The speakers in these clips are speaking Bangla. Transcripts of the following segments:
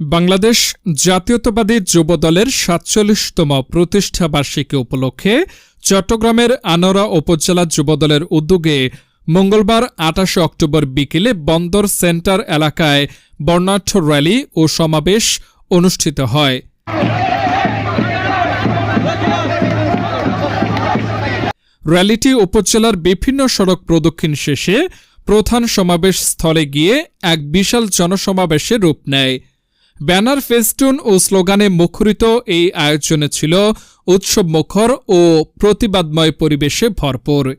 বাংলাদেশ জাতীয়তাবাদী যুবদলের সাতচল্লিশতম প্রতিষ্ঠা বার্ষিকী উপলক্ষে চট্টগ্রামের আনোরা উপজেলা যুবদলের উদ্যোগে মঙ্গলবার আটাশে অক্টোবর বিকেলে বন্দর সেন্টার এলাকায় বর্ণাঢ্য র্যালি ও সমাবেশ অনুষ্ঠিত হয়। র্যালিটি উপজেলার বিভিন্ন সড়ক প্রদক্ষিণ শেষে প্রধান সমাবেশ স্থলে গিয়ে এক বিশাল জনসমাবেশে রূপ নেয়। ব্যানার, ফেস্টুন ও স্লোগানে মুখরিত এই আয়োজনে ছিল উৎসব মুখর ও প্রতিবাদময় পরিবেশে ভরপুর।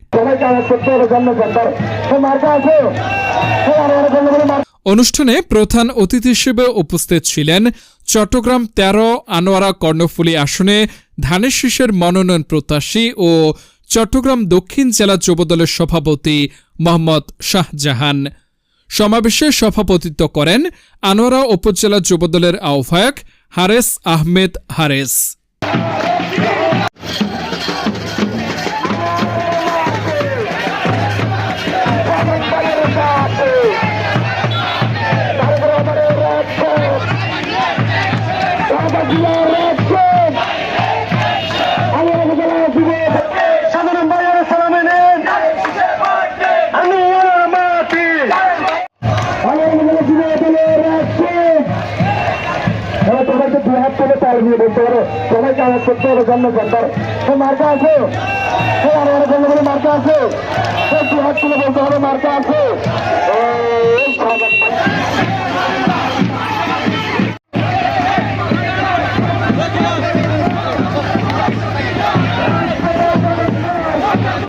অনুষ্ঠানে প্রধান অতিথি হিসেবে উপস্থিত ছিলেন চট্টগ্রাম তেরো আনোয়ারা কর্ণফুলী আসনে ধানের শীষের মনোনয়ন প্রত্যাশী ও চট্টগ্রাম দক্ষিণ জেলা যুবদলের সভাপতি মোহাম্মদ শাহজাহান। সমাবেশে সভাপতিত্ব করেন আনোয়ারা উপজেলা যুবদলের আহ্বায়ক হারেস আহমেদ হারেস। ಇದು ಬೃಹತ್ತರ ತಾಳ್ಮೆ ಬಂದವರು ಕೊನೆಕಾಲ ಸುತ್ತೋರು ಗನ್ನ ಬಂದರು ಮಾರ್ಕಾಸು ಹಲವಾರು ಗನ್ನಗಳು ಮಾರ್ಕಾಸು. ಬೃಹತ್ತರ ಬಂದವರು ಮಾರ್ಕಾಸು.